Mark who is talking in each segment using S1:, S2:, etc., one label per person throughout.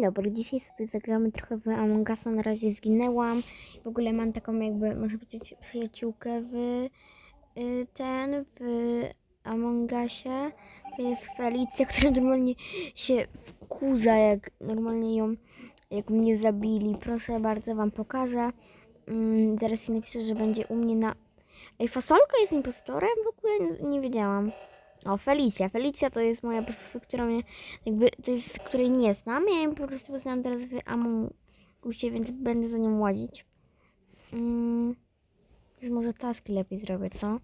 S1: Dobry, dzisiaj sobie zagramy trochę w Among Usa, na razie zginęłam. W ogóle mam taką jakby, można powiedzieć, przyjaciółkę w y, ten, w Among Usie. To jest Felicja, która normalnie się wkurza, jak normalnie ją, jak mnie zabili. Proszę bardzo, wam pokażę. Mm, zaraz jej napiszę, że będzie u mnie na... Ej, fasolka jest impostorem? W ogóle nie, nie wiedziałam. O, Felicja. Felicja to jest moja profesor, która mnie jakby, to jest, której nie znam. Ja ją po prostu poznałam teraz w Amongusie, więc będę za nią łazić. Mm, może taski lepiej zrobię, co?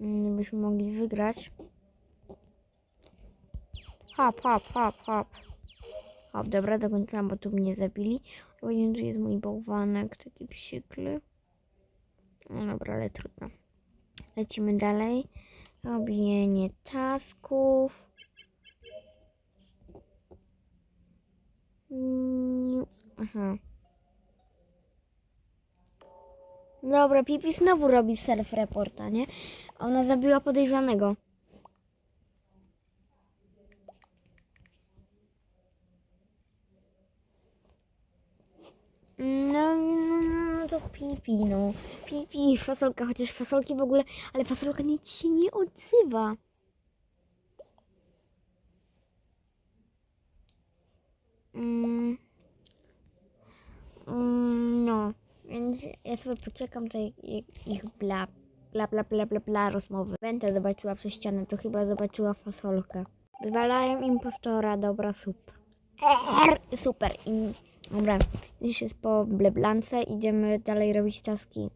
S1: Mm, byśmy mogli wygrać. Hop, hop, hop, hop. Hop, dobra, dokończyłam, bo tu mnie zabili. Właśnie tu jest mój bałwanek, taki psikly. No dobra, ale trudno. Lecimy dalej. Robienie tasków. Mm, Aha. Dobra, Pipi znowu robi self-reporta, nie? Ona zabiła podejrzanego. No, no, no to Pipi, no. Pipi, fasolka, chociaż fasolki w ogóle, ale fasolka nic się nie odzywa. Mm. Mm, no, więc ja sobie poczekam tej ich- bla, bla, bla, bla, bla, bla rozmowy. Będę zobaczyła przez ścianę, to chyba zobaczyła fasolkę. Wywalają impostora, dobra, super. Er, super. I, dobra, już jest po bleblance, idziemy dalej robić taski.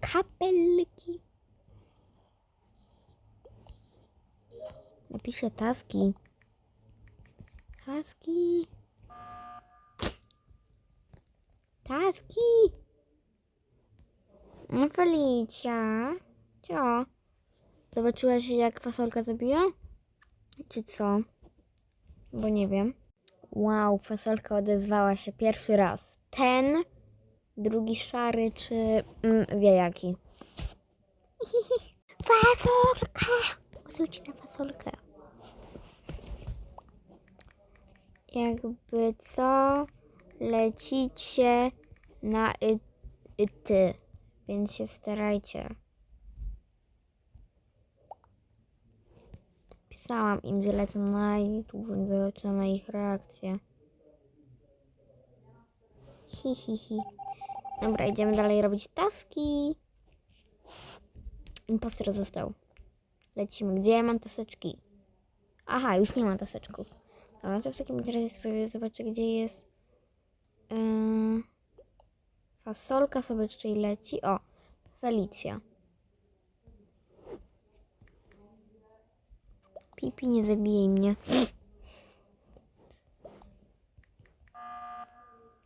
S1: Kapelki. Napiszę taski. Taski. Taski. No Felicia. Co? Zobaczyłaś jak fasolka zabiła? Czy co? Bo nie wiem. Wow, fasolka odezwała się pierwszy raz. Ten, drugi szary, czy mm, wie jaki. Fasolka! Zwróć na fasolkę. Jakby co, lecicie na y, y, ty, więc się starajcie. Pisałam im, że lecę na YouTube, więc zobaczę na ich reakcję. Hi, hi, hi. Dobra, idziemy dalej robić taski. Imposter został. Lecimy. Gdzie ja mam taseczki? Aha, już nie mam taseczków. Dobra, to w takim razie spróbuję zobaczę, gdzie jest yy, fasolka sobie tutaj leci. O, Felicja. Pipi, nie zabijaj mnie.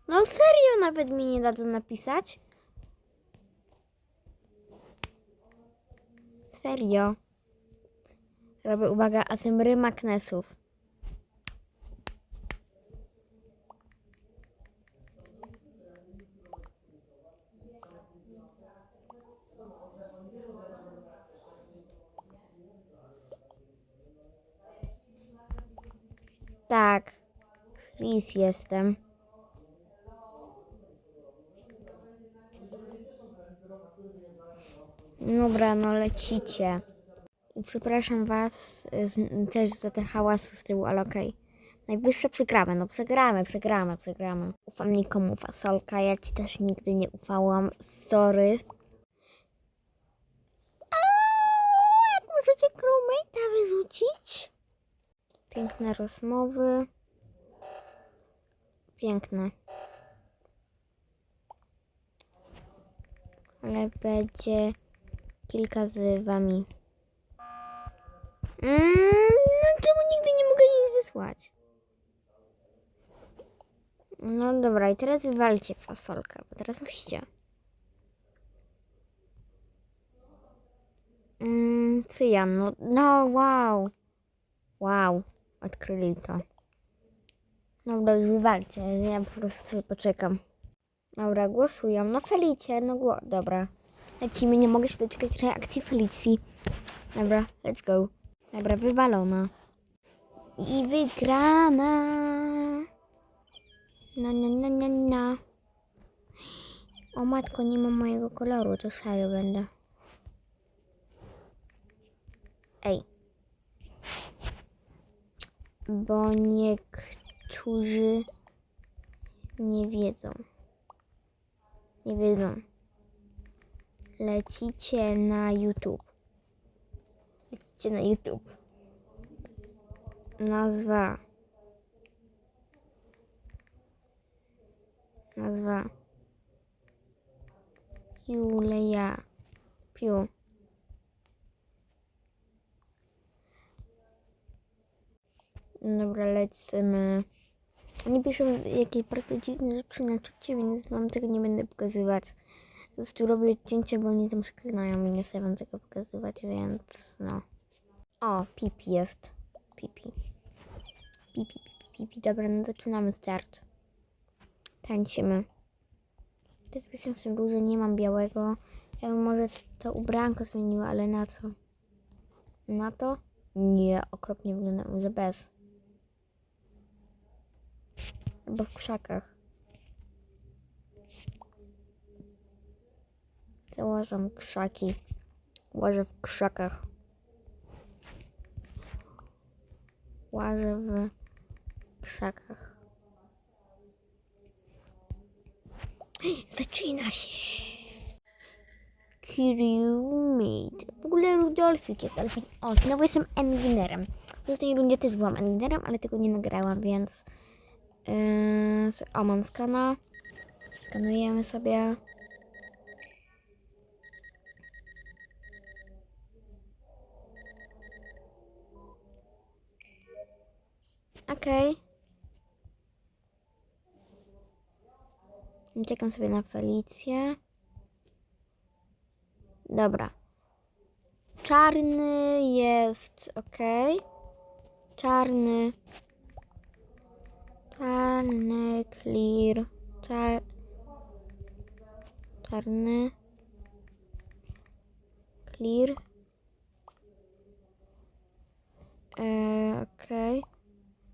S1: No serio, nawet mi nie dadzą napisać. Serio. Robię, uwaga, asymry magnesów. Tak. Chris jestem. Dobra, no lecicie. Przepraszam was z, też za te hałasy z tyłu, ale okej. Najwyższe przegramy, no przegramy, przegramy, przegramy. Ufam nikomu, fasolka, ja ci też nigdy nie ufałam, sorry. Piękne rozmowy. Piękne. Ale będzie kilka z wami. Mm, no czemu nigdy nie mogę nic wysłać? No dobra, i teraz wywalcie fasolkę, bo teraz musicie. Mm, Cyjan, no, no wow. Wow, odkryli to. Dobra, już wywalcie, ja po prostu sobie poczekam. Dobra, głosują. No Felicie, no gło... Dobra. Lecimy, nie mogę się doczekać reakcji Felicji. Dobra, let's go. Dobra, wywalona. I wygrana. Na, na, na, na, na. O matko, nie mam mojego koloru, to szary będę. Ej. Bo niektórzy nie wiedzą. Nie wiedzą. Lecicie na YouTube. Lecicie na YouTube. Nazwa. Nazwa. Julia. Piu. Dobra, lecimy. Oni piszą jakieś bardzo dziwne rzeczy na czacie, więc wam tego nie będę pokazywać. Po prostu robię cięcie, bo oni tam przeklinają i nie chcę wam tego pokazywać, więc no. O, pipi jest. Pipi. Pipi, pipi, pipi. Dobra, no zaczynamy start. Tańczymy. Teraz jestem w tym róże, nie mam białego. Ja bym może to ubranko zmieniła, ale na co? Na to? Nie, okropnie wygląda, może bez. Albo w krzakach. Założę krzaki. Łażę w krzakach. Łażę w krzakach. Zaczyna się. Crewmate. W ogóle Rudolfik jest, ale. O, znowu jestem engineerem. W ostatniej rundzie też byłam engineerem, ale tego nie nagrałam, więc... Yy, o, mam skana. Skanujemy sobie. Okej. Czekam sobie na Felicję. Dobra. Czarny jest ok. Czarny. Czarny, clear. Czar... Czarny. Clear. Eee, okej.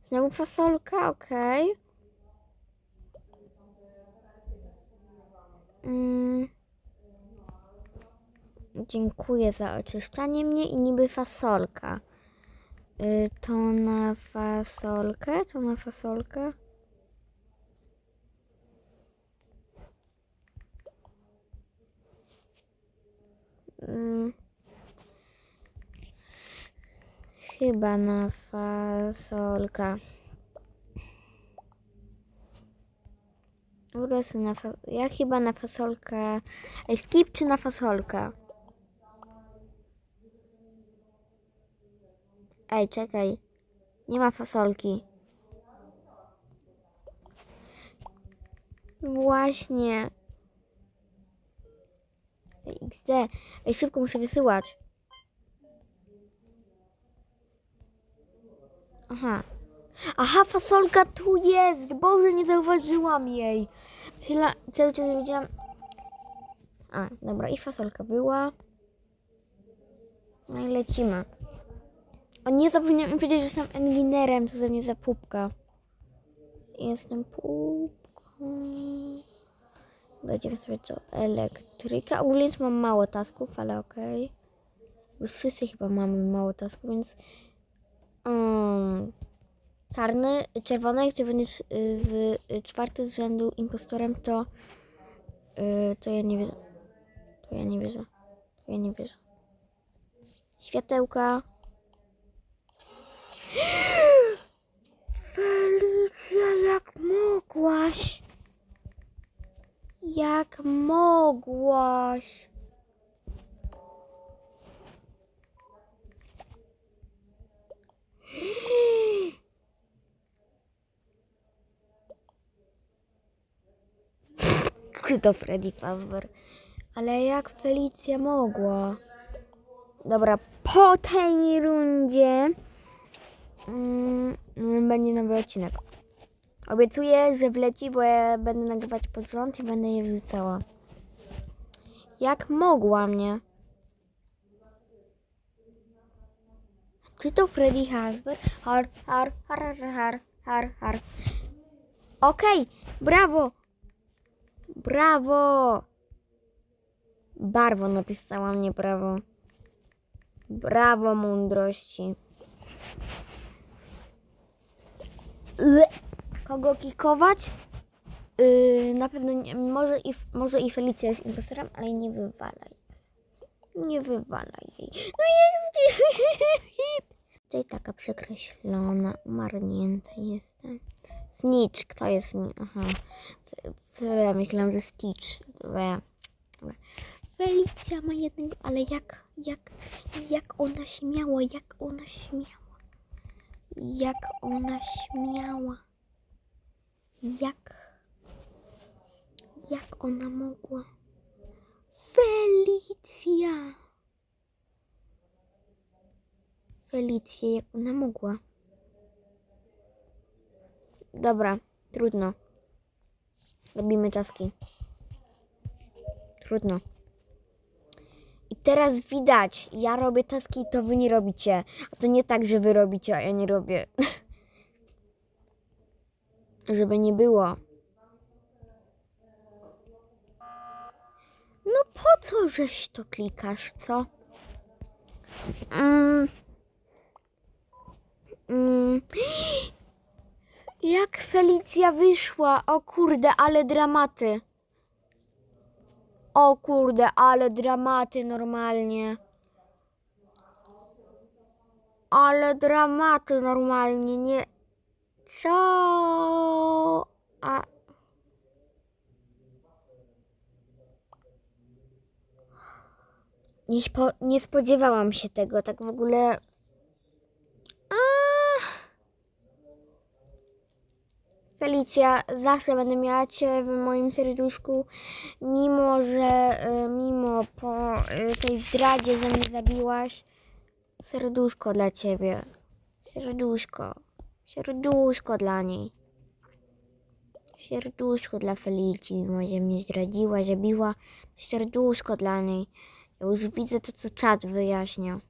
S1: Znowu fasolka, okej. Mm. Dziękuję za oczyszczanie mnie i niby fasolka. Y, to na fasolkę? To na fasolkę? Mm. Chyba na fasolka. Są na fa- Ja chyba na fasolkę. Skip czy na fasolkę? Ej, czekaj. Nie ma fasolki. Właśnie. XD. Ej, szybko muszę wysyłać. Aha. Aha, fasolka tu jest! Boże, nie zauważyłam jej. Chwila, cały czas widziałam... A, dobra, i fasolka była. No i lecimy. O nie, zapomniałam mi powiedzieć, że jestem engineerem, to ze mnie za pupka. Jestem pupką. Będziemy sobie co? Elektryka. Ogólnie mam mało tasków, ale okej. Już wszyscy chyba mamy mało tasków, więc... Um, czarny, czerwony, gdzie będziesz z czwarty z rzędu impostorem, to... y, to ja nie wierzę. To ja nie wierzę. To ja nie wierzę. Światełka. Felicja, jak mogłaś? Jak mogłaś? To Freddy Fazbear? Ale jak Felicja mogła? Dobra, po tej rundzie mm, będzie nowy odcinek. Obiecuję, że wleci, bo ja będę nagrywać pod rząd i będę je wrzucała. Jak mogła mnie? Czy to Freddy Hasber? Har, har, har, har, har, har. Okej, brawo! Brawo! Barwo napisała mnie brawo. Brawo mądrości. Ue. Kogo kikować? Yy, na pewno nie, może, i, może i Felicja jest impostorem, ale nie wywalaj. Nie wywalaj jej. No jest... Tutaj taka przekreślona, umarnięta jestem. Snitch, kto jest Snitch? Aha. Ja myślałam, że Stitch. Felicja ma jednego, ale jak, jak, jak ona śmiała, jak ona śmiała. Jak ona śmiała. Jak, jak ona mogła. Felicja. Felicja, jak ona mogła. Dobra, trudno. Robimy taski. Trudno. I teraz widać, ja robię taski, to wy nie robicie. A to nie tak, że wy robicie, a ja nie robię. Żeby nie było. No po co, żeś to klikasz, co? Mm. Mm. Jak Felicja wyszła? O kurde, ale dramaty. O kurde, ale dramaty normalnie. Ale dramaty normalnie, nie. Co? A. Nie, spo, nie spodziewałam się tego, tak w ogóle. A. Felicja, zawsze będę miała Cię w moim serduszku, mimo że, y, mimo po y, tej zdradzie, że mnie zabiłaś, serduszko dla Ciebie, serduszko, serduszko dla niej, serduszko dla Felicji, mimo że mnie zdradziła, zabiła, serduszko dla niej. Ja już widzę to, co czat wyjaśnia.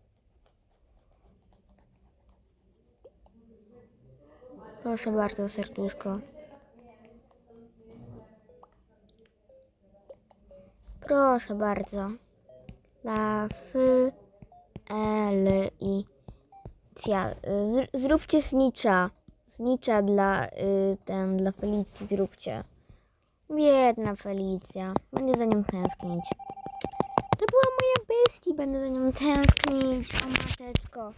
S1: Proszę bardzo, serduszko. Proszę bardzo. Dla F, L i Cia. Z, zróbcie snicza. Snicza dla y, ten, dla Felicji zróbcie. Biedna Felicja. Będę za nią tęsknić. To była moja bestia. Będę za nią tęsknić. O mateczko.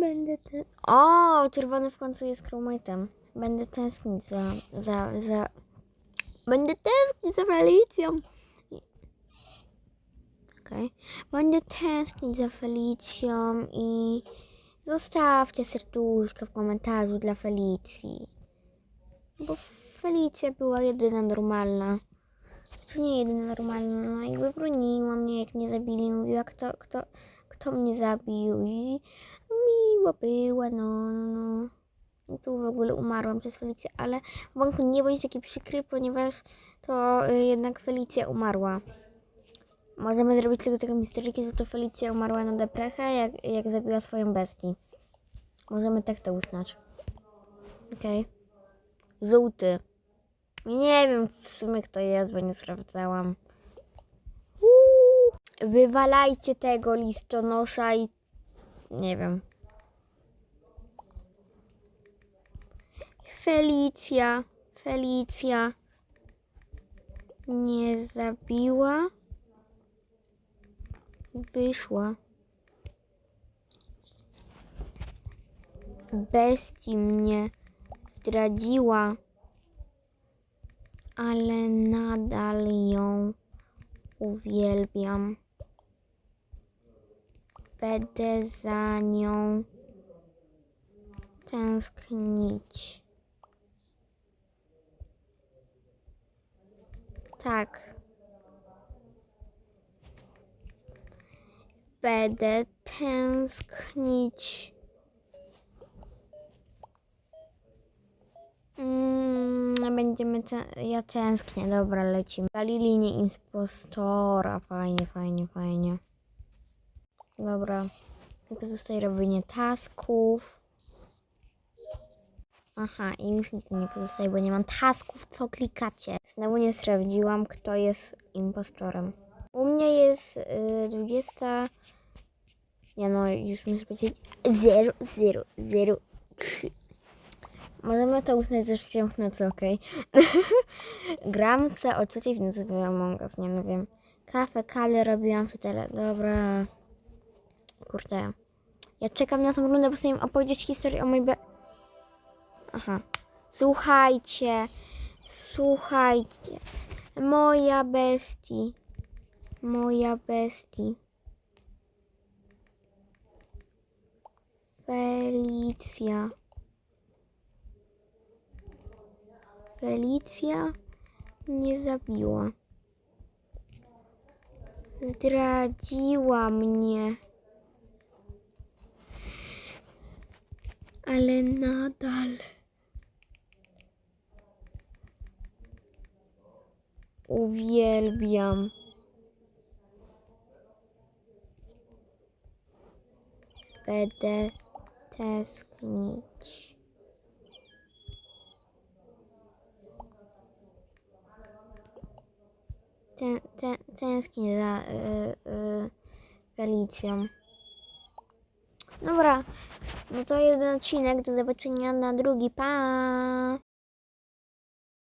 S1: Będę ten... O, czerwony w końcu jest crewmate'em. Będę tęsknić za, za, za... Będę tęsknić za Felicją. Okej. Będę tęsknić za Felicją i zostawcie serduszko w komentarzu dla Felicji. Bo Felicja była jedyna normalna. Czy nie jedyna normalna, no jakby broniła mnie, jak mnie zabili, mówiła kto, kto, kto mnie zabił i miło była, no, no, no. Tu w ogóle umarłam przez Felicję, ale Wąku nie bądź taki przykry, ponieważ to y, jednak Felicja umarła. Możemy zrobić tego taką że to Felicja umarła na deprechę, jak, jak zabiła swoją bestię. Możemy tak to uznać. Okej. Żółty. Nie wiem w sumie kto jest, bo nie sprawdzałam. Uuu, wywalajcie tego listonosza i nie wiem. Felicja, Felicja nie zabiła. Wyszła. Bestii mnie zdradziła, ale nadal ją uwielbiam. Będę za nią tęsknić. Tak. Będę tęsknić. Mm, będziemy. Ja tęsknię. Dobra, lecimy. Dali linię impostora. Fajnie, fajnie, fajnie. Dobra. Mi pozostaje robienie tasków. Aha, i już nic nie pozostaje, bo nie mam tasków, co klikacie. Znowu nie sprawdziłam, kto jest impostorem. Mnie jest y, 20... Nie no, już muszę powiedzieć 0, 0, 0, 3. Możemy to uznać za życiem w nocy, okej? Gram se o trzeciej w nocy Among Us, nie no wiem. Kawę, kawę robiłam sobie tyle. Dobra. Kurde. Ja czekam na tą rundę, bo chcę im opowiedzieć historię o mojej be... Aha. Słuchajcie. Słuchajcie. Moja bestii. Moja bestii. Felitwia. Felitwia mnie zabiła. Zdradziła mnie. Ale nadal. Uwielbiam. Będę tęsknić. Tę, tę, tęsknię za y, y. Dobra, no to jeden odcinek. Do zobaczenia na drugi. Pa!